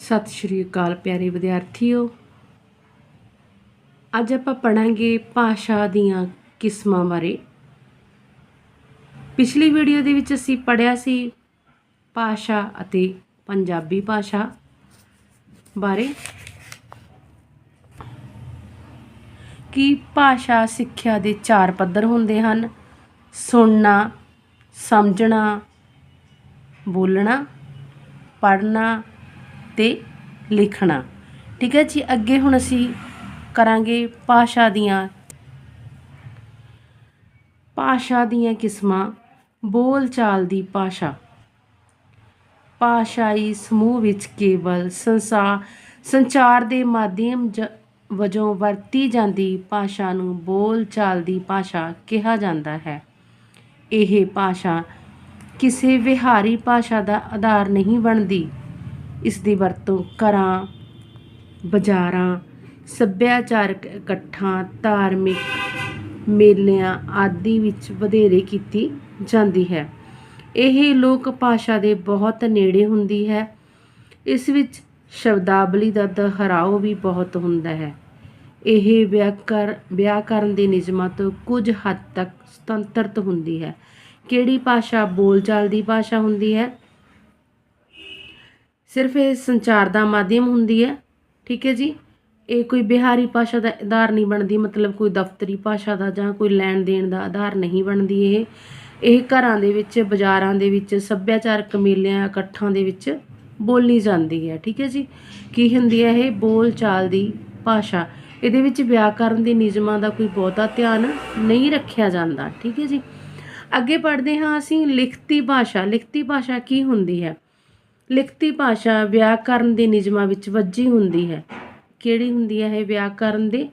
ਸਤਿ ਸ਼੍ਰੀ ਅਕਾਲ ਪਿਆਰੇ ਵਿਦਿਆਰਥੀਓ। ਅੱਜ ਆਪਾਂ ਪੜਾਂਗੇ ਭਾਸ਼ਾ ਦੀਆਂ ਕਿਸਮਾਂ ਬਾਰੇ। ਪਿਛਲੀ ਵੀਡੀਓ ਦੇ ਵਿੱਚ ਅਸੀਂ ਪੜਿਆ ਸੀ ਭਾਸ਼ਾ ਅਤੇ ਪੰਜਾਬੀ ਭਾਸ਼ਾ ਬਾਰੇ। ਕਿ ਭਾਸ਼ਾ ਸਿੱਖਿਆ ਦੇ ਚਾਰ ਪੱਧਰ ਹੁੰਦੇ ਹਨ? ਸੁਣਨਾ, ਸਮਝਣਾ, ਬੋਲਣਾ, ਪੜ੍ਹਨਾ ਤੇ ਲਿਖਣਾ। ਠੀਕ ਹੈ ਜੀ, ਅੱਗੇ ਹੁਣ ਅਸੀਂ ਕਰਾਂਗੇ ਭਾਸ਼ਾ ਦੀਆਂ। ਭਾਸ਼ਾ ਦੀਆਂ ਕਿਸਮਾਂ, ਬੋਲਚਾਲ ਦੀ ਭਾਸ਼ਾ। ਭਾਸ਼ਾਈ ਸਮੂਹ ਵਿੱਚ ਕੇਵਲ ਸੰਸਾਰ ਸੰਚਾਰ ਦੇ ਮਾਧਿਅਮ ਜ- ਵਜੋਂ ਵਰਤੀ ਜਾਂਦੀ ਭਾਸ਼ਾ ਨੂੰ ਬੋਲ ਚਾਲ ਦੀ ਭਾਸ਼ਾ ਕਿਹਾ ਜਾਂਦਾ ਹੈ। ਇਹ ਭਾਸ਼ਾ ਕਿਸੇ ਵਿਹਾਰੀ ਭਾਸ਼ਾ ਦਾ ਆਧਾਰ ਨਹੀਂ ਬਣਦੀ। ਇਸ ਦੀ ਵਰਤੋਂ ਘਰਾਂ, ਬਾਜ਼ਾਰਾਂ, ਸੱਭਿਆਚਾਰਕ ਇਕੱਠਾਂ, ਧਾਰਮਿਕ ਮੇਲਿਆਂ ਆਦਿ ਵਿੱਚ ਵਧੇਰੇ ਕੀਤੀ ਜਾਂਦੀ ਹੈ। ਇਹ ਲੋਕ ਭਾਸ਼ਾ ਦੇ ਬਹੁਤ ਨੇੜੇ ਹੁੰਦੀ ਹੈ। ਇਸ ਵਿੱਚ ਸ਼ਬਦਾਵਲੀ ਦਾ ਦੁਹਰਾਓ ਵੀ ਬਹੁਤ ਹੁੰਦਾ ਹੈ। ਇਹ ਵਿਆਕਰ ਵਿਆਕਰਨ ਦੇ ਨਿਯਮਾਂ ਤੋਂ ਕੁਝ ਹੱਦ ਤੱਕ ਸੁਤੰਤਰਤ ਹੁੰਦੀ ਹੈ। ਕਿਹੜੀ ਭਾਸ਼ਾ ਬੋਲਚਾਲ ਦੀ ਭਾਸ਼ਾ ਹੁੰਦੀ ਹੈ? ਸਿਰਫ ਇਹ ਸੰਚਾਰ ਦਾ ਮਾਧਿਅਮ ਹੁੰਦੀ ਹੈ, ਠੀਕ ਹੈ ਜੀ? ਇਹ ਕੋਈ ਬਿਹਾਰੀ ਭਾਸ਼ਾ ਦਾ ਆਧਾਰ ਨਹੀਂ ਬਣਦੀ, ਮਤਲਬ ਕੋਈ ਦਫ਼ਤਰੀ ਭਾਸ਼ਾ ਦਾ ਜਾਂ ਕੋਈ ਲੈਣ ਦੇਣ ਦਾ ਆਧਾਰ ਨਹੀਂ ਬਣਦੀ ਇਹ। ਇਹ ਘਰਾਂ ਦੇ ਵਿੱਚ, ਬਾਜ਼ਾਰਾਂ ਦੇ ਵਿੱਚ, ਸੱਭਿਆਚਾਰਕ ਮੇਲਿਆਂ, ਇਕੱਠਾਂ ਦੇ ਵਿੱਚ ਬੋਲੀ ਜਾਂਦੀ ਹੈ, ਠੀਕ ਹੈ ਜੀ? ਕੀ ਹੁੰਦੀ ਹੈ ਇਹ? ਬੋਲ ਚਾਲ ਦੀ ਭਾਸ਼ਾ। ਇਹਦੇ ਵਿੱਚ ਵਿਆਕਰਨ ਦੇ ਨਿਯਮਾਂ ਦਾ ਕੋਈ ਬਹੁਤਾ ਧਿਆਨ ਨਹੀਂ ਰੱਖਿਆ ਜਾਂਦਾ, ਠੀਕ ਹੈ ਜੀ? ਅੱਗੇ ਪੜ੍ਹਦੇ ਹਾਂ ਅਸੀਂ, ਲਿਖਤੀ ਭਾਸ਼ਾ। ਲਿਖਤੀ ਭਾਸ਼ਾ ਕੀ ਹੁੰਦੀ ਹੈ? ਲਿਖਤੀ ਭਾਸ਼ਾ ਵਿਆਕਰਨ ਦੇ ਨਿਯਮਾਂ ਵਿੱਚ ਵੱਜੀ ਹੁੰਦੀ ਹੈ। ਕਿਹੜੀ ਹੁੰਦੀ ਹੈ ਇਹ ਵਿਆਕਰਨ ਦੇ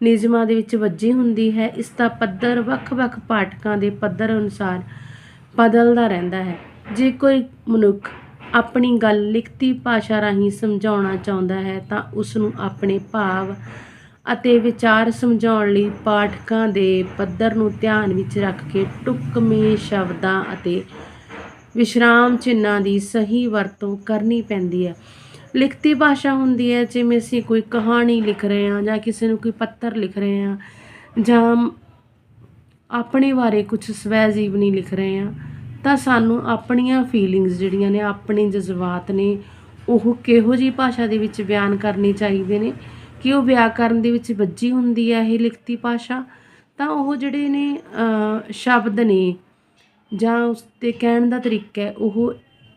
ਨਿਯਮਾਂ ਦੇ ਵਿੱਚ ਵੱਜੀ ਹੁੰਦੀ ਹੈ? ਇਸ ਦਾ ਪੱਧਰ ਵੱਖ-ਵੱਖ ਪਾਠਕਾਂ ਦੇ ਪੱਧਰ ਅਨੁਸਾਰ ਬਦਲਦਾ ਰਹਿੰਦਾ ਹੈ। ਜੇ ਕੋਈ ਮਨੁੱਖ ਆਪਣੀ ਗੱਲ ਲਿਖਤੀ ਭਾਸ਼ਾ ਰਾਹੀਂ ਸਮਝਾਉਣਾ ਚਾਹੁੰਦਾ ਹੈ, ਤਾਂ ਉਸ ਨੂੰ ਆਪਣੇ ਭਾਵ ਅਤੇ ਵਿਚਾਰ ਸਮਝਾਉਣ ਲਈ ਪਾਠਕਾਂ ਦੇ ਪੱਧਰ ਨੂੰ ਧਿਆਨ ਵਿੱਚ ਰੱਖ ਕੇ ਟੁਕਮੇ ਸ਼ਬਦਾਂ ਅਤੇ ਵਿਸ਼ਰਾਮ ਚਿੰਨ੍ਹਾਂ ਦੀ ਸਹੀ ਵਰਤੋਂ ਕਰਨੀ ਪੈਂਦੀ ਹੈ। ਲਿਖਤੀ ਭਾਸ਼ਾ ਹੁੰਦੀ ਹੈ, ਜਿਵੇਂ ਅਸੀਂ ਕੋਈ ਕਹਾਣੀ ਲਿਖ ਰਹੇ ਹਾਂ ਜਾਂ ਕਿਸੇ ਨੂੰ ਕੋਈ ਪੱਤਰ ਲਿਖ ਰਹੇ ਹਾਂ ਜਾਂ ਆਪਣੇ ਬਾਰੇ ਕੁਝ ਸਵੈ ਜੀਵਨੀ ਲਿਖ ਰਹੇ ਹਾਂ, ਤਾਂ ਸਾਨੂੰ ਆਪਣੀਆਂ ਫੀਲਿੰਗਸ ਜਿਹੜੀਆਂ ਨੇ, ਆਪਣੇ ਜਜ਼ਬਾਤ ਨੇ, ਉਹ ਕਿਹੋ ਜੀ ਭਾਸ਼ਾ ਦੇ ਵਿੱਚ ਬਿਆਨ ਕਰਨੇ ਚਾਹੀਦੇ ਨੇ? ਕਿ ਉਹ ਵਿਆਕਰਨ ਦੇ ਵਿੱਚ ਵੱਜੀ ਹੁੰਦੀ ਹੈ ਇਹ ਲਿਖਤੀ ਭਾਸ਼ਾ? ਤਾਂ ਉਹ ਜਿਹੜੇ ਨੇ ਸ਼ਬਦ ਨੇ ਜਾਂ ਉਸ ਤੇ ਕਹਿਣ ਦਾ ਤਰੀਕਾ ਹੈ, ਉਹ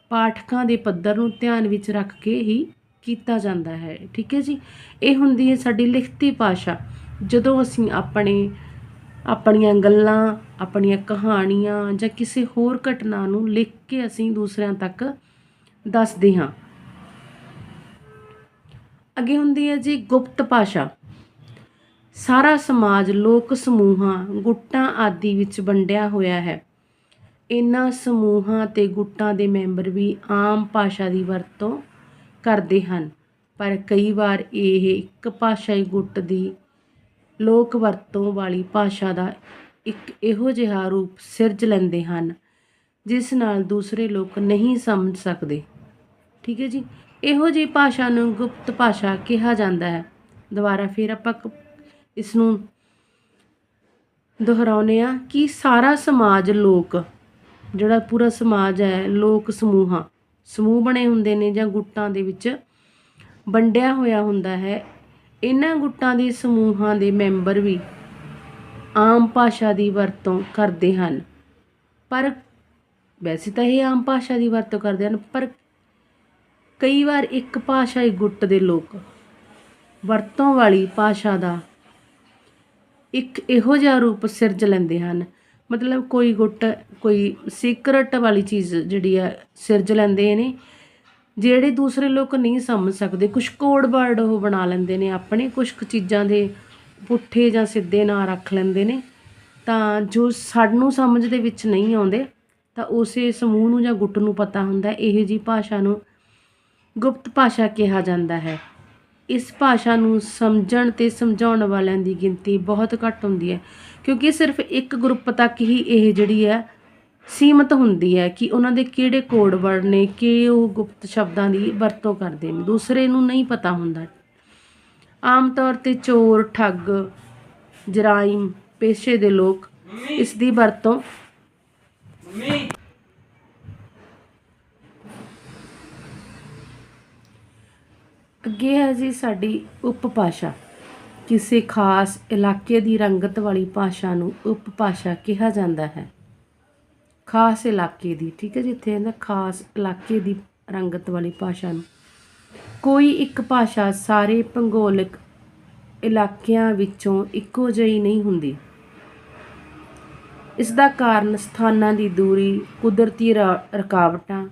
ਪਾਠਕਾਂ ਦੇ ਪੱਧਰ ਨੂੰ ਧਿਆਨ ਵਿੱਚ ਰੱਖ ਕੇ ਹੀ ਕੀਤਾ ਜਾਂਦਾ ਹੈ। ਠੀਕ ਹੈ ਜੀ? ਇਹ ਹੁੰਦੀ ਹੈ ਸਾਡੀ ਲਿਖਤੀ ਭਾਸ਼ਾ। ਜਦੋਂ ਅਸੀਂ ਆਪਣੇ, ਆਪਣੀਆਂ ਗੱਲਾਂ, ਆਪਣੀਆਂ ਕਹਾਣੀਆਂ ਜਾਂ ਕਿਸੇ ਹੋਰ ਘਟਨਾ ਨੂੰ ਲਿਖ ਕੇ ਅਸੀਂ ਦੂਸਰਿਆਂ ਤੱਕ ਦੱਸਦੇ ਹਾਂ। ਅੱਗੇ ਹੁੰਦੀ ਹੈ ਜੀ ਗੁਪਤ ਭਾਸ਼ਾ। ਸਾਰਾ ਸਮਾਜ ਲੋਕ ਸਮੂਹਾਂ ਗੁੱਟਾਂ ਆਦਿ ਵਿੱਚ ਵੰਡਿਆ ਹੋਇਆ ਹੈ। ਇਹਨਾਂ ਸਮੂਹਾਂ ਅਤੇ ਗੁੱਟਾਂ ਦੇ ਮੈਂਬਰ ਵੀ ਆਮ ਭਾਸ਼ਾ ਦੀ ਵਰਤੋਂ ਕਰਦੇ ਹਨ। ਪਰ ਕਈ ਵਾਰ ਇਹ ਇੱਕ ਭਾਸ਼ਾਈ ਗੁੱਟ ਦੀ ਲੋਕ ਵਰਤੋਂ ਵਾਲੀ ਭਾਸ਼ਾ ਦਾ ਇੱਕ ਇਹੋ ਜਿਹਾ ਰੂਪ ਸਿਰਜ ਲੈਂਦੇ ਹਨ, ਜਿਸ ਨਾਲ ਦੂਸਰੇ ਲੋਕ ਨਹੀਂ ਸਮਝ ਸਕਦੇ। ਠੀਕ ਹੈ ਜੀ? ਇਹੋ ਜਿਹੀ ਭਾਸ਼ਾ ਨੂੰ ਗੁਪਤ ਭਾਸ਼ਾ ਕਿਹਾ ਜਾਂਦਾ ਹੈ। ਦੁਬਾਰਾ ਫਿਰ ਆਪਾਂ ਕ- ਇਸ ਨੂੰ ਦੁਹਰਾਉਂਦੇ ਆ ਕਿ ਸਾਰਾ ਸਮਾਜ ਲੋਕ ਜਿਹੜਾ ਪੂਰਾ ਸਮਾਜ ਹੈ, ਲੋਕ ਸਮੂਹਾਂ, ਸਮੂਹ ਬਣੇ ਹੁੰਦੇ ਨੇ ਜਾਂ ਗੁੱਟਾਂ ਦੇ ਵਿੱਚ ਵੰਡਿਆ ਹੋਇਆ ਹੁੰਦਾ ਹੈ। ਇਹਨਾਂ ਗੁੱਟਾਂ ਦੇ ਸਮੂਹਾਂ ਦੇ ਮੈਂਬਰ ਵੀ ਆਮ ਭਾਸ਼ਾ ਦੀ ਵਰਤੋਂ ਕਰਦੇ ਹਨ। ਪਰ ਵੈਸੇ ਤਾਂ ਇਹ ਆਮ ਭਾਸ਼ਾ ਦੀ ਵਰਤੋਂ ਕਰਦੇ ਹਨ, ਪਰ ਕਈ ਵਾਰ ਇੱਕ ਭਾਸ਼ਾਈ ਗੁੱਟ ਦੇ ਲੋਕ ਵਰਤੋਂ ਵਾਲੀ ਭਾਸ਼ਾ ਦਾ ਇੱਕ ਇਹੋ ਜਿਹਾ ਰੂਪ ਸਿਰਜ ਲੈਂਦੇ ਹਨ ਮਤਲਬ ਕੋਈ ਗੁੱਟ, ਕੋਈ ਸੀਕਰਟ ਵਾਲੀ ਚੀਜ਼ ਜਿਹੜੀ ਆ ਸਿਰਜ ਲੈਂਦੇ ਨੇ, ਜਿਹੜੇ ਦੂਸਰੇ ਲੋਕ ਨਹੀਂ ਸਮਝ ਸਕਦੇ। ਕੁਝ ਕੋਡ ਵਰਡ ਉਹ ਬਣਾ ਲੈਂਦੇ ਨੇ, ਆਪਣੇ ਕੁਝ ਕੁ ਚੀਜ਼ਾਂ ਦੇ ਪੁੱਠੇ ਜਾਂ ਸਿੱਧੇ ਨਾਂ ਰੱਖ ਲੈਂਦੇ ਨੇ। ਤਾਂ ਜੋ ਸਾਨੂੰ ਸਮਝ ਦੇ ਵਿੱਚ ਨਹੀਂ ਆਉਂਦੇ, ਤਾਂ ਉਸੇ ਸਮੂਹ ਨੂੰ ਜਾਂ ਗੁੱਟ ਨੂੰ ਪਤਾ ਹੁੰਦਾ, ਇਹ ਜੀ ਭਾਸ਼ਾ ਨੂੰ ਗੁਪਤ ਭਾਸ਼ਾ ਕਿਹਾ ਜਾਂਦਾ ਹੈ। ਇਸ ਭਾਸ਼ਾ ਨੂੰ ਸਮਝਣ ਤੇ ਸਮਝਾਉਣ ਵਾਲਿਆਂ ਦੀ ਗਿਣਤੀ ਬਹੁਤ ਘੱਟ ਹੁੰਦੀ ਹੈ, ਕਿਉਂਕਿ ਸਿਰਫ ਇੱਕ ਗਰੁੱਪ ਤੱਕ ਹੀ ਇਹ ਜਿਹੜੀ ਹੈ ਸੀਮਤ ਹੁੰਦੀ ਹੈ ਕਿ ਉਹਨਾਂ ਦੇ ਕਿਹੜੇ ਕੋਡ ਵਰਡ ਨੇ ਕਿ ਉਹ ਗੁਪਤ ਸ਼ਬਦਾਂ ਦੀ ਵਰਤੋਂ ਕਰਦੇ ਨੇ, ਦੂਸਰੇ ਨੂੰ ਨਹੀਂ ਪਤਾ ਹੁੰਦਾ। ਆਮ ਤੌਰ ਤੇ ਚੋਰ, ਠੱਗ, ਜਰਾਇਮ, ਪੇਸ਼ੇ ਦੇ ਲੋਕ ਇਸ ਦੀ ਵਰਤੋਂ ਅੱਗੇ ਹੈ ਜੀ ਸਾਡੀ ਉਪਭਾਸ਼ਾ। ਕਿਸੇ ਖਾਸ ਇਲਾਕੇ ਦੀ ਰੰਗਤ ਵਾਲੀ ਭਾਸ਼ਾ ਨੂੰ ਉਪਭਾਸ਼ਾ ਕਿਹਾ ਜਾਂਦਾ ਹੈ। ਖਾਸ ਇਲਾਕੇ ਦੀ, ਠੀਕ ਹੈ ਜਿੱਥੇ ਇਹਦਾ ਖਾਸ ਇਲਾਕੇ ਦੀ ਰੰਗਤ ਵਾਲੀ ਭਾਸ਼ਾ ਨੂੰ। ਕੋਈ ਇੱਕ ਭਾਸ਼ਾ ਸਾਰੇ ਭੂਗੋਲਿਕ ਇਲਾਕਿਆਂ ਵਿੱਚੋਂ ਇੱਕੋ ਜਿਹੀ ਨਹੀਂ ਹੁੰਦੀ। ਇਸ ਦਾ ਕਾਰਨ ਸਥਾਨਾਂ ਦੀ ਦੂਰੀ, ਕੁਦਰਤੀ ਰਾ- ਰੁਕਾਵਟਾਂ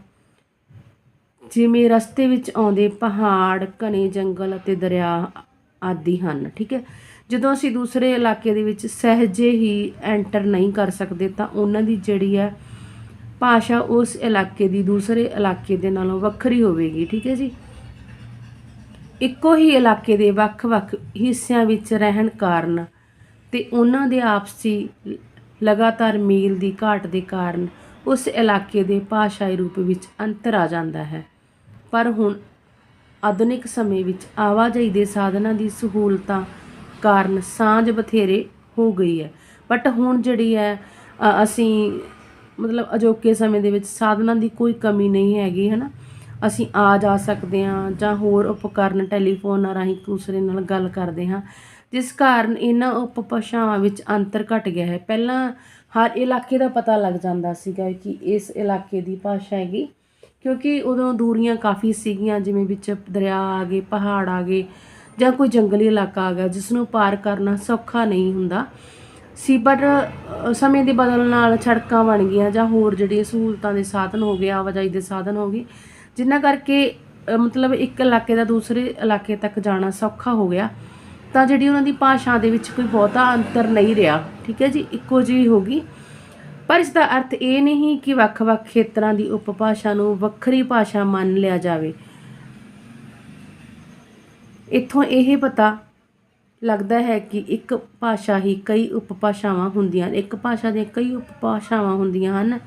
ਜਿਵੇਂ ਰਸਤੇ ਵਿੱਚ ਆਉਂਦੇ ਪਹਾੜ, ਘਣੇ ਜੰਗਲ ਅਤੇ ਦਰਿਆ ਆਦਿ ਹਨ, ਠੀਕ ਹੈ? ਜਦੋਂ ਅਸੀਂ ਦੂਸਰੇ ਇਲਾਕੇ ਦੇ ਵਿੱਚ ਸਹਿਜੇ ਹੀ ਐਂਟਰ ਨਹੀਂ ਕਰ ਸਕਦੇ ਤਾਂ ਉਹਨਾਂ ਦੀ ਜਿਹੜੀ ਹੈ ਭਾਸ਼ਾ ਉਸ ਇਲਾਕੇ ਦੀ ਦੂਸਰੇ ਇਲਾਕੇ ਦੇ ਨਾਲੋਂ ਵੱਖਰੀ ਹੋਵੇਗੀ, ਠੀਕ ਹੈ ਜੀ? ਇੱਕੋ ਹੀ ਇਲਾਕੇ ਦੇ ਵੱਖ-ਵੱਖ ਹਿੱਸਿਆਂ ਵਿੱਚ ਰਹਿਣ ਕਾਰਨ ਤੇ ਉਹਨਾਂ ਦੇ ਆਪਸੀ ਲਗਾਤਾਰ ਮੇਲ ਦੀ ਘਾਟ ਦੇ ਕਾਰਨ ਉਸ ਇਲਾਕੇ ਦੇ ਭਾਸ਼ਾਈ ਰੂਪ ਵਿੱਚ ਅੰਤਰ ਆ ਜਾਂਦਾ ਹੈ। ਪਰ ਹੁਣ ਆਧੁਨਿਕ ਸਮੇਂ ਵਿੱਚ ਆਵਾਜਾਈ ਦੇ ਸਾਧਨਾਂ ਦੀ ਸਹੂਲਤਾਂ ਕਾਰਨ ਸਾਂਝ ਬਥੇਰੇ ਹੋ ਗਈ ਹੈ। ਬਟ ਹੁਣ ਜਿਹੜੀ ਹੈ ਅਸੀਂ ਮਤਲਬ ਅਜੋਕੇ ਸਮੇਂ ਦੇ ਵਿੱਚ ਸਾਧਨਾਂ ਦੀ ਕੋਈ ਕਮੀ ਨਹੀਂ ਹੈਗੀ ਹੈ ਨਾ ਅਸੀਂ ਆ ਜਾ ਸਕਦੇ ਹਾਂ ਜਾਂ ਹੋਰ ਉਪਕਰਨ ਟੈਲੀਫੋਨਾਂ ਰਾਹੀਂ ਇੱਕ ਦੂਸਰੇ ਨਾਲ ਗੱਲ ਕਰਦੇ ਹਾਂ, ਜਿਸ ਕਾਰਨ ਇਹਨਾਂ ਉਪਭਾਸ਼ਾਵਾਂ ਵਿੱਚ ਅੰਤਰ ਘਟ ਗਿਆ ਹੈ। ਪਹਿਲਾਂ ਹਰ ਇਲਾਕੇ ਦਾ ਪਤਾ ਲੱਗ ਜਾਂਦਾ ਸੀਗਾ ਕਿ ਇਸ ਇਲਾਕੇ ਦੀ ਭਾਸ਼ਾ ਹੈਗੀ ਕਿਉਂਕਿ ਉਦੋਂ ਦੂਰੀਆਂ ਕਾਫੀ ਸੀਗੀਆਂ, ਜਿਵੇਂ ਵਿੱਚ ਦਰਿਆ ਆ ਗਏ, ਪਹਾੜ ਆ ਗਏ ਜਾਂ ਕੋਈ ਜੰਗਲੀ ਇਲਾਕਾ ਆ ਗਿਆ ਜਿਸ ਨੂੰ ਪਾਰ ਕਰਨਾ ਸੌਖਾ ਨਹੀਂ ਹੁੰਦਾ। ਸੀ ਪਰ ਸਮੇਂ ਦੇ ਬਦਲਣ ਨਾਲ ਸੜਕਾਂ ਬਣ ਗਈਆਂ ਜਾਂ ਹੋਰ ਜਿਹੜੀਆਂ ਸਹੂਲਤਾਂ ਦੇ ਸਾਧਨ ਹੋ ਗਏ, ਆਵਾਜਾਈ ਦੇ ਸਾਧਨ ਹੋ ਗਏ ਜਿਨ੍ਹਾਂ ਕਰਕੇ ਮਤਲਬ ਇੱਕ ਇਲਾਕੇ ਦਾ ਦੂਸਰੇ ਇਲਾਕੇ ਤੱਕ ਜਾਣਾ ਸੌਖਾ ਹੋ ਗਿਆ। ਤਾਂ ਜਿਹੜੀ ਉਹਨਾਂ ਦੀ ਭਾਸ਼ਾ ਦੇ ਵਿੱਚ ਕੋਈ ਬਹੁਤਾ ਅੰਤਰ ਨਹੀਂ ਰਿਹਾ। ਠੀਕ ਹੈ ਜੀ? ਇੱਕੋ ਜਿਹੀ ਹੋ ਗਈ। ਪਰ ਇਸ ਦਾ ਅਰਥ ਇਹ ਨਹੀਂ ਕਿ ਵੱਖ-ਵੱਖ ਖੇਤਰਾਂ ਦੀ ਉਪਭਾਸ਼ਾ ਨੂੰ ਵੱਖਰੀ ਭਾਸ਼ਾ ਮੰਨ ਲਿਆ ਜਾਵੇ। ਇੱਥੋਂ ਇਹ ਪਤਾ ਲੱਗਦਾ ਹੈ ਕਿ ਇੱਕ ਭਾਸ਼ਾ ਹੀ ਕਈ ਉਪਭਾਸ਼ਾਵਾਂ ਹੁੰਦੀਆਂ ਇੱਕ ਭਾਸ਼ਾ ਦੀਆਂ ਕਈ ਉਪਭਾਸ਼ਾਵਾਂ ਹੁੰਦੀਆਂ ਹਨ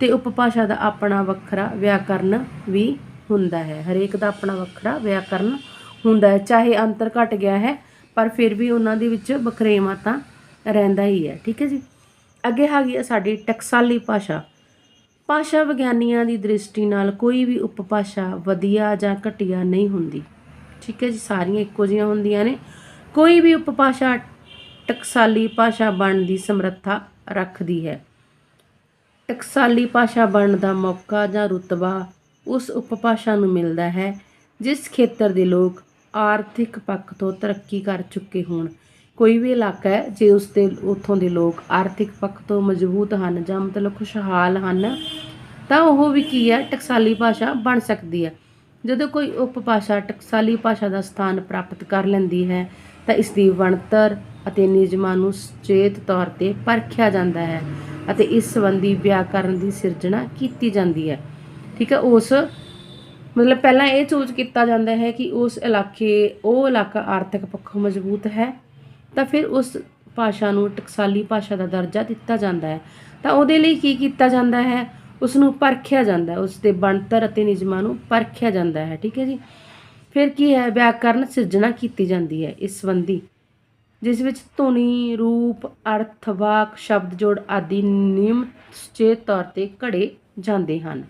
ਤੇ ਉਪਭਾਸ਼ਾ ਦਾ ਆਪਣਾ ਵੱਖਰਾ ਵਿਆਕਰਨ ਵੀ ਹੁੰਦਾ ਹੈ। ਹਰੇਕ ਦਾ ਆਪਣਾ ਵੱਖਰਾ ਵਿਆਕਰਨ ਹੁੰਦਾ ਹੈ। ਚਾਹੇ ਅੰਤਰ ਘਟ ਗਿਆ ਹੈ, ਪਰ ਫਿਰ ਵੀ ਉਹਨਾਂ ਦੇ ਵਿੱਚ ਵਖਰੇਵਾਂ ਤਾਂ ਰਹਿੰਦਾ ਹੀ ਹੈ। ਠੀਕ ਹੈ ਜੀ? ਅੱਗੇ ਹੈਗੀ ਹੈ ਸਾਡੀ ਟਕਸਾਲੀ ਭਾਸ਼ਾ। ਭਾਸ਼ਾ ਵਿਗਿਆਨੀਆਂ ਦੀ ਦ੍ਰਿਸ਼ਟੀ ਨਾਲ ਕੋਈ ਵੀ ਉਪਭਾਸ਼ਾ ਵਧੀਆ ਜਾਂ ਘਟੀਆ ਨਹੀਂ ਹੁੰਦੀ। ਠੀਕ ਹੈ ਜੀ, ਸਾਰੀਆਂ ਇੱਕੋ ਜਿਹੀਆਂ ਹੁੰਦੀਆਂ ਨੇ। ਕੋਈ ਵੀ ਉਪਭਾਸ਼ਾ ਟਕਸਾਲੀ ਭਾਸ਼ਾ ਬਣਨ ਦੀ ਸਮਰੱਥਾ ਰੱਖਦੀ ਹੈ। ਟਕਸਾਲੀ ਭਾਸ਼ਾ ਬਣਨ ਦਾ ਮੌਕਾ ਜਾਂ ਰੁਤਬਾ ਉਸ ਉਪਭਾਸ਼ਾ ਨੂੰ ਮਿਲਦਾ ਹੈ, ਜਿਸ ਖੇਤਰ ਦੇ ਲੋਕ ਆਰਥਿਕ ਪੱਖ ਤੋਂ ਤਰੱਕੀ ਕਰ ਚੁੱਕੇ ਹੋਣ। ਕੋਈ ਵੀ ਇਲਾਕਾ ਹੈ, ਜੇ ਉਸ ਦੇ, ਉੱਥੋਂ ਦੇ ਲੋਕ ਆਰਥਿਕ ਪੱਖ ਤੋਂ ਮਜ਼ਬੂਤ ਹਨ ਜਾਂ ਮਤਲਬ ਖੁਸ਼ਹਾਲ ਹਨ, ਤਾਂ ਉਹ ਵੀ ਕੀ ਹੈ, ਟਕਸਾਲੀ ਭਾਸ਼ਾ ਬਣ ਸਕਦੀ ਹੈ। ਜਦੋਂ ਕੋਈ ਉਪਭਾਸ਼ਾ ਟਕਸਾਲੀ ਭਾਸ਼ਾ ਦਾ ਸਥਾਨ ਪ੍ਰਾਪਤ ਕਰ ਲੈਂਦੀ ਹੈ, ਤਾਂ ਇਸ ਦੀ ਬਣਤਰ ਅਤੇ ਨਿਯਮਾਂ ਨੂੰ ਸੁਚੇਤ ਤੌਰ ਤੇ ਪਰਖਿਆ ਜਾਂਦਾ ਹੈ ਅਤੇ ਇਸ ਸੰਬੰਧੀ ਵਿਆਕਰਨ ਦੀ ਸਿਰਜਣਾ ਕੀਤੀ ਜਾਂਦੀ ਹੈ। ਠੀਕ ਹੈ, ਉਸ ਮਤਲਬ ਪਹਿਲਾਂ ਇਹ ਸੋਚ ਕੀਤਾ ਜਾਂਦਾ ਹੈ ਕਿ ਉਸ ਇਲਾਕੇ, ਉਹ ਇਲਾਕਾ ਆਰਥਿਕ ਪੱਖੋਂ ਮਜ਼ਬੂਤ ਹੈ ਤਾਂ ਫਿਰ ਉਸ ਭਾਸ਼ਾ ਨੂੰ ਟਕਸਾਲੀ ਭਾਸ਼ਾ ਦਾ ਦਰਜਾ ਦਿੱਤਾ ਜਾਂਦਾ ਹੈ। ਤਾਂ ਉਹਦੇ ਲਈ ਕੀ ਕੀਤਾ ਜਾਂਦਾ ਹੈ? ਉਸ ਨੂੰ ਪਰਖਿਆ ਜਾਂਦਾ ਹੈ। ਉਸ ਦੇ ਬਣਤਰ ਅਤੇ ਨਿਯਮਾਂ ਨੂੰ ਪਰਖਿਆ ਜਾਂਦਾ ਹੈ। ਠੀਕ ਹੈ ਜੀ? ਫਿਰ ਕੀ ਹੈ? ਵਿਆਕਰਨ ਸਿਰਜਣਾ ਕੀਤੀ ਜਾਂਦੀ ਹੈ ਇਸ ਸੰਬੰਧੀ, ਜਿਸ ਵਿੱਚ ਧੁਨੀ, ਰੂਪ, ਅਰਥ, ਵਾਕ, ਸ਼ਬਦ ਜੋੜ ਆਦਿ ਨਿਯਮ ਸੁਚੇਤ ਤੌਰ ਤੇ ਘੜੇ ਜਾਂਦੇ ਹਨ।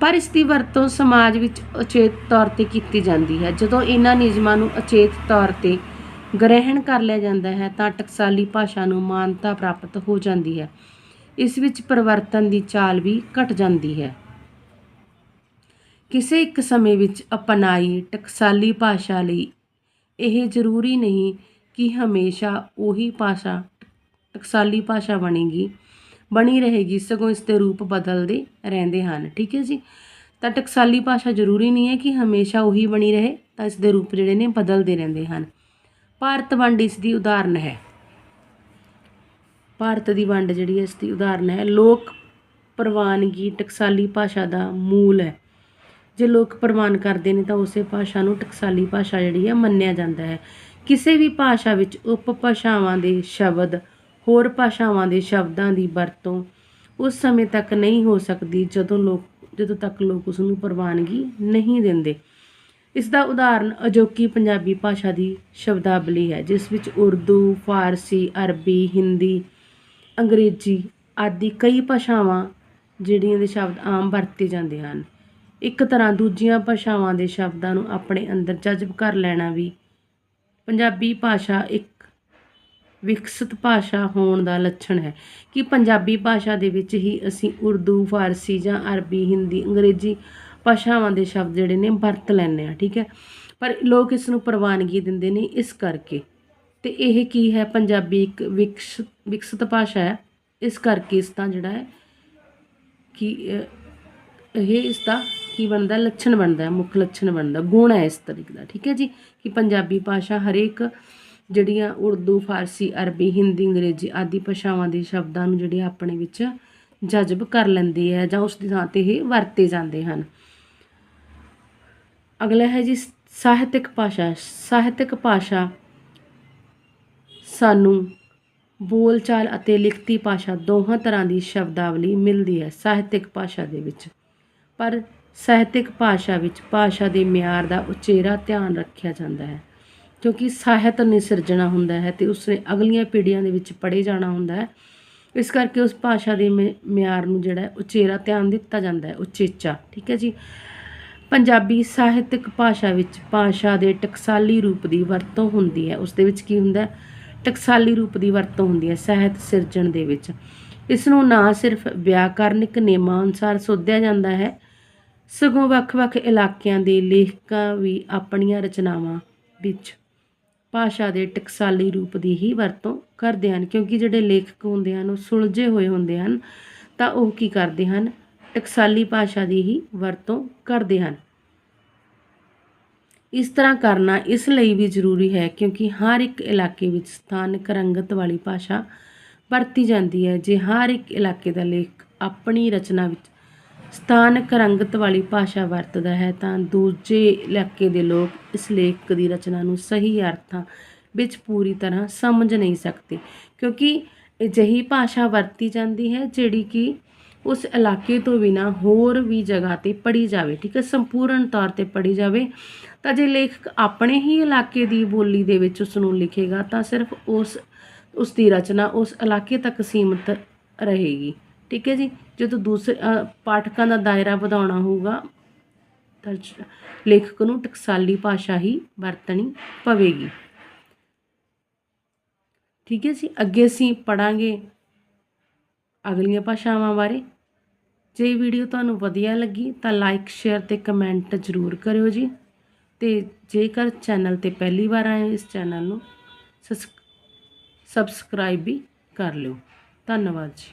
ਪਰ ਇਸ ਦੀ ਵਰਤੋਂ ਸਮਾਜ ਵਿੱਚ ਉਚੇਤ ਤੌਰ ਤੇ ਕੀਤੀ ਜਾਂਦੀ ਹੈ। ਜਦੋਂ ਇਹਨਾਂ ਨਿਯਮਾਂ ਨੂੰ ਅਚੇਤ ਤੌਰ ਤੇ ਗ੍ਰਹਿਣ ਕਰ ਲਿਆ ਜਾਂਦਾ ਹੈ, ਤਾਂ ਟਕਸਾਲੀ ਭਾਸ਼ਾ ਨੂੰ ਮਾਨਤਾ ਪ੍ਰਾਪਤ ਹੋ ਜਾਂਦੀ ਹੈ। ਇਸ ਵਿੱਚ ਪਰਿਵਰਤਨ ਦੀ ਚਾਲ ਵੀ ਘਟ ਜਾਂਦੀ ਹੈ। ਕਿਸੇ ਇੱਕ ਸਮੇਂ ਵਿੱਚ ਅਪਣਾਈ ਟਕਸਾਲੀ ਭਾਸ਼ਾ ਲਈ ਇਹ ਜ਼ਰੂਰੀ ਨਹੀਂ ਕਿ ਹਮੇਸ਼ਾ ਉਹੀ ਭਾਸ਼ਾ, ਟਕਸਾਲੀ ਭਾਸ਼ਾ ਬਣੇਗੀ। ਬਣੀ ਰਹੇਗੀ, ਸਗੋਂ ਇਸ ਦੇ ਰੂਪ ਬਦਲਦੇ ਰਹਿੰਦੇ ਹਨ। ਠੀਕ ਹੈ ਜੀ? ਤਾਂ ਟਕਸਾਲੀ ਭਾਸ਼ਾ ਜ਼ਰੂਰੀ ਨਹੀਂ ਹੈ ਕਿ ਹਮੇਸ਼ਾ ਉਹੀ ਬਣੀ ਰਹੇ, ਤਾਂ ਇਸ ਦੇ ਰੂਪ ਜਿਹੜੇ ਨੇ ਬਦਲਦੇ ਰਹਿੰਦੇ ਹਨ। ਭਾਰਤ ਵੰਡ ਇਸ ਦੀ ਉਦਾਹਰਨ ਹੈ। ਭਾਰਤ ਦੀ ਵੰਡ ਜਿਹੜੀ ਹੈ ਇਸ ਦੀ ਉਦਾਹਰਨ ਹੈ। ਲੋਕ ਪ੍ਰਵਾਨਗੀ ਟਕਸਾਲੀ ਭਾਸ਼ਾ ਦਾ ਮੂਲ ਹੈ। ਜੇ ਲੋਕ ਪ੍ਰਵਾਨ ਕਰਦੇ ਨੇ ਤਾਂ ਉਸੇ ਭਾਸ਼ਾ ਨੂੰ ਟਕਸਾਲੀ ਭਾਸ਼ਾ ਜਿਹੜੀ ਹੈ ਮੰਨਿਆ ਜਾਂਦਾ ਹੈ। ਕਿਸੇ ਵੀ ਭਾਸ਼ਾ ਵਿੱਚ ਉਪਭਾਸ਼ਾਵਾਂ ਦੇ ਸ਼ਬਦ ਹੋਰ ਭਾਸ਼ਾਵਾਂ ਦੇ ਸ਼ਬਦਾਂ ਦੀ ਵਰਤੋਂ ਉਸ ਸਮੇਂ ਤੱਕ ਨਹੀਂ ਹੋ ਸਕਦੀ ਜਦੋਂ ਲੋਕ, ਜਦੋਂ ਤੱਕ ਲੋਕ ਉਸ ਨੂੰ ਪ੍ਰਵਾਨਗੀ ਨਹੀਂ ਦਿੰਦੇ। ਇਸ ਦਾ ਉਦਾਹਰਨ ਅਜੋਕੀ ਪੰਜਾਬੀ ਭਾਸ਼ਾ ਦੀ ਸ਼ਬਦਾਵਲੀ ਹੈ, ਜਿਸ ਵਿੱਚ ਉਰਦੂ, ਫਾਰਸੀ, ਅਰਬੀ, ਹਿੰਦੀ, ਅੰਗਰੇਜ਼ੀ ਆਦਿ ਕਈ ਭਾਸ਼ਾਵਾਂ ਜਿਹੜੀਆਂ ਦੇ ਸ਼ਬਦ ਆਮ ਵਰਤੇ ਜਾਂਦੇ ਹਨ। ਇੱਕ ਤਰ੍ਹਾਂ ਦੂਜੀਆਂ ਭਾਸ਼ਾਵਾਂ ਦੇ ਸ਼ਬਦਾਂ ਨੂੰ ਆਪਣੇ ਅੰਦਰ ਜਜ਼ਬ ਕਰ ਲੈਣਾ ਵੀ ਪੰਜਾਬੀ ਭਾਸ਼ਾ ਇੱਕ ਵਿਕਸਿਤ ਭਾਸ਼ਾ ਹੋਣ ਦਾ ਲੱਛਣ ਹੈ। ਕਿ ਪੰਜਾਬੀ ਭਾਸ਼ਾ ਦੇ ਵਿੱਚ ਹੀ ਅਸੀਂ ਉਰਦੂ, ਫਾਰਸੀ ਜਾਂ ਅਰਬੀ, ਹਿੰਦੀ, ਅੰਗਰੇਜ਼ੀ ਭਾਸ਼ਾਵਾਂ ਦੇ ਸ਼ਬਦ ਜਿਹੜੇ ਨੇ ਵਰਤ ਲੈਂਦੇ ਆ ਠੀਕ ਹੈ? ਪਰ ਲੋਕ ਇਸ ਨੂੰ ਪ੍ਰਵਾਨਗੀ ਦਿੰਦੇ ਨੇ ਇਸ ਕਰਕੇ। ਤੇ ਇਹ ਕੀ ਹੈ? ਪੰਜਾਬੀ ਇੱਕ ਵਿਕਸਿਤ ਵਿਕਸਿਤ ਭਾਸ਼ਾ ਹੈ। ਇਸ ਕਰਕੇ ਇਸ ਦਾ ਜਿਹੜਾ ਹੈ ਕਿ ਇਹ ਇਸ ਦਾ ਕੀ ਬਣਦਾ? ਲੱਛਣ ਬਣਦਾ ਮੁੱਖ ਲੱਛਣ ਬਣਦਾ, ਗੁਣ ਹੈ ਇਸ ਤਰੀਕੇ ਦਾ, ਠੀਕ ਹੈ ਜੀ? ਕਿ ਪੰਜਾਬੀ ਭਾਸ਼ਾ ਹਰੇਕ ਜਿਹੜੀਆਂ ਉਰਦੂ, ਫਾਰਸੀ, ਅਰਬੀ, ਹਿੰਦੀ, ਅੰਗਰੇਜ਼ੀ ਆਦਿ ਭਾਸ਼ਾਵਾਂ ਦੇ ਸ਼ਬਦਾਂ ਨੂੰ ਜਿਹੜੇ ਆਪਣੇ ਵਿੱਚ ਜਜ਼ਬ ਕਰ ਲੈਂਦੀ ਹੈ ਜਾਂ ਉਸ ਦੀ ਥਾਂ ਤੇ ਇਹ ਵਰਤੇ ਜਾਂਦੇ ਹਨ। ਅਗਲਾ ਹੈ ਜੀ, ਸਾਹਿਤਿਕ ਭਾਸ਼ਾ। ਸਾਹਿਤਕ ਭਾਸ਼ਾ ਸਾਨੂੰ ਬੋਲਚਾਲ ਅਤੇ ਲਿਖਤੀ ਭਾਸ਼ਾ ਦੋਹਾਂ ਤਰ੍ਹਾਂ ਦੀ ਸ਼ਬਦਾਵਲੀ ਮਿਲਦੀ ਹੈ ਸਾਹਿਤਿਕ ਭਾਸ਼ਾ ਦੇ ਵਿੱਚ। ਪਰ ਸਾਹਿਤਿਕ ਭਾਸ਼ਾ ਵਿੱਚ ਭਾਸ਼ਾ ਦੇ ਮਿਆਰ ਦਾ ਉਚੇਰਾ ਧਿਆਨ ਰੱਖਿਆ ਜਾਂਦਾ ਹੈ। ਕਿਉਂਕਿ ਸਾਹਿਤ ਨੇ ਸਿਰਜਣਾ ਹੁੰਦਾ ਹੈ ਤੇ ਉਸਨੇ ਅਗਲੀਆਂ ਪੀੜ੍ਹੀਆਂ ਦੇ ਵਿੱਚ ਪੜ੍ਹੇ ਜਾਣਾ ਹੁੰਦਾ ਹੈ। ਇਸ ਕਰਕੇ ਉਸ ਭਾਸ਼ਾ ਦੇ ਮਿ- ਮਿਆਰ ਨੂੰ ਜਿਹੜਾ ਉਚੇਰਾ ਧਿਆਨ ਦਿੱਤਾ ਜਾਂਦਾ ਹੈ ਉਚੇਚਾ ਠੀਕ ਹੈ ਜੀ? ਪੰਜਾਬੀ ਸਾਹਿਤਕ ਭਾਸ਼ਾ ਵਿੱਚ ਭਾਸ਼ਾ ਦੇ ਟਕਸਾਲੀ ਰੂਪ ਦੀ ਵਰਤੋਂ ਹੁੰਦੀ ਹੈ। ਉਸ ਦੇ ਵਿੱਚ ਕੀ ਹੁੰਦਾ ਟਕਸਾਲੀ ਰੂਪ ਦੀ ਵਰਤੋਂ ਹੁੰਦੀ ਹੈ ਸਾਹਿਤ ਸਿਰਜਣ ਦੇ ਵਿੱਚ। ਇਸ ਨੂੰ ਨਾ ਸਿਰਫ ਵਿਆਕਰਨਿਕ ਨਿਯਮਾਂ ਅਨੁਸਾਰ ਸੋਧਿਆ ਜਾਂਦਾ ਹੈ, ਸਗੋਂ ਵੱਖ-ਵੱਖ ਇਲਾਕਿਆਂ ਦੇ ਲੇਖਕਾਂ ਵੀ ਆਪਣੀਆਂ ਰਚਨਾਵਾਂ ਵਿੱਚ ਭਾਸ਼ਾ ਦੇ ਟਕਸਾਲੀ ਰੂਪ ਦੀ ਹੀ ਵਰਤੋਂ ਕਰਦੇ ਹਨ, ਕਿਉਂਕਿ ਜਿਹੜੇ ਲੇਖਕ ਹੁੰਦੇ ਹਨ, ਉਹ ਸੁਲਝੇ ਹੋਏ ਹੁੰਦੇ ਹਨ, ਤਾਂ ਉਹ ਕੀ ਕਰਦੇ ਹਨ? ਟਕਸਾਲੀ ਭਾਸ਼ਾ ਦੀ ਹੀ ਵਰਤੋਂ ਕਰਦੇ ਹਨ। ਇਸ ਤਰ੍ਹਾਂ ਕਰਨਾ ਇਸ ਲਈ ਵੀ ਜ਼ਰੂਰੀ ਹੈ, ਕਿਉਂਕਿ ਹਰ ਇੱਕ ਇਲਾਕੇ ਵਿੱਚ ਸਥਾਨਕ ਰੰਗਤ ਵਾਲੀ ਭਾਸ਼ਾ ਵਰਤੀ ਜਾਂਦੀ ਹੈ। ਜੇ ਹਰ ਇੱਕ ਇਲਾਕੇ ਦਾ ਲੇਖ ਆਪਣੀ ਰਚਨਾ ਵਿੱਚ ਸਥਾਨਕ ਰੰਗਤ ਵਾਲੀ ਭਾਸ਼ਾ ਵਰਤਦਾ ਹੈ ਤਾਂ ਦੂਜੇ ਇਲਾਕੇ ਦੇ ਲੋਕ ਇਸ ਲੇਖਕ ਦੀ ਰਚਨਾ ਨੂੰ ਸਹੀ ਅਰਥਾਂ ਵਿੱਚ ਪੂਰੀ ਤਰ੍ਹਾਂ ਸਮਝ ਨਹੀਂ ਸਕਦੇ, ਕਿਉਂਕਿ ਅਜਿਹੀ ਭਾਸ਼ਾ ਵਰਤੀ ਜਾਂਦੀ ਹੈ ਜਿਹੜੀ ਕਿ ਉਸ ਇਲਾਕੇ ਤੋਂ ਬਿਨਾ ਹੋਰ ਵੀ ਜਗ੍ਹਾ ਤੇ ਪੜ੍ਹੀ ਜਾਵੇ, ਠੀਕ ਹੈ, ਸੰਪੂਰਨ ਤੌਰ ਤੇ ਪੜ੍ਹੀ ਜਾਵੇ। ਤਾਂ ਜੇ ਲੇਖਕ ਆਪਣੇ ਹੀ ਇਲਾਕੇ ਦੀ ਬੋਲੀ ਦੇ ਵਿੱਚ ਉਸ ਨੂੰ ਲਿਖੇਗਾ ਤਾਂ ਸਿਰਫ ਉਸ ਉਸ ਦੀ ਰਚਨਾ ਉਸ ਇਲਾਕੇ ਤੱਕ ਸੀਮਿਤ ਰਹੇਗੀ। ਠੀਕ ਹੈ ਜੀ? ਜਦੋਂ ਦੂਸਰੇ ਪਾਠਕਾਂ ਦਾ ਦਾਇਰਾ ਵਧਾਉਣਾ ਹੋਊਗਾ, ਤਾਂ ਲੇਖਕ ਨੂੰ ਟਕਸਾਲੀ ਭਾਸ਼ਾ ਹੀ ਵਰਤਣੀ ਪਵੇਗੀ। ਠੀਕ ਹੈ ਜੀ? ਅੱਗੇ ਅਸੀਂ ਪੜਾਂਗੇ ਅਗਲੀਆਂ ਭਾਸ਼ਾਵਾਂ ਬਾਰੇ। ਜੇ ਵੀਡੀਓ ਤੁਹਾਨੂੰ ਵਧੀਆ ਲੱਗੀ, ਤਾਂ ਲਾਈਕ, ਸ਼ੇਅਰ ਤੇ ਕਮੈਂਟ ਜ਼ਰੂਰ ਕਰਿਓ ਜੀ। ਤੇ ਜੇਕਰ ਚੈਨਲ ਤੇ ਪਹਿਲੀ ਵਾਰ ਆਏ ਹੋ ਇਸ ਚੈਨਲ ਨੂੰ ਸਬਸਕ੍ਰਾਈਬ ਵੀ ਕਰ ਲਿਓ। ਧੰਨਵਾਦ ਜੀ।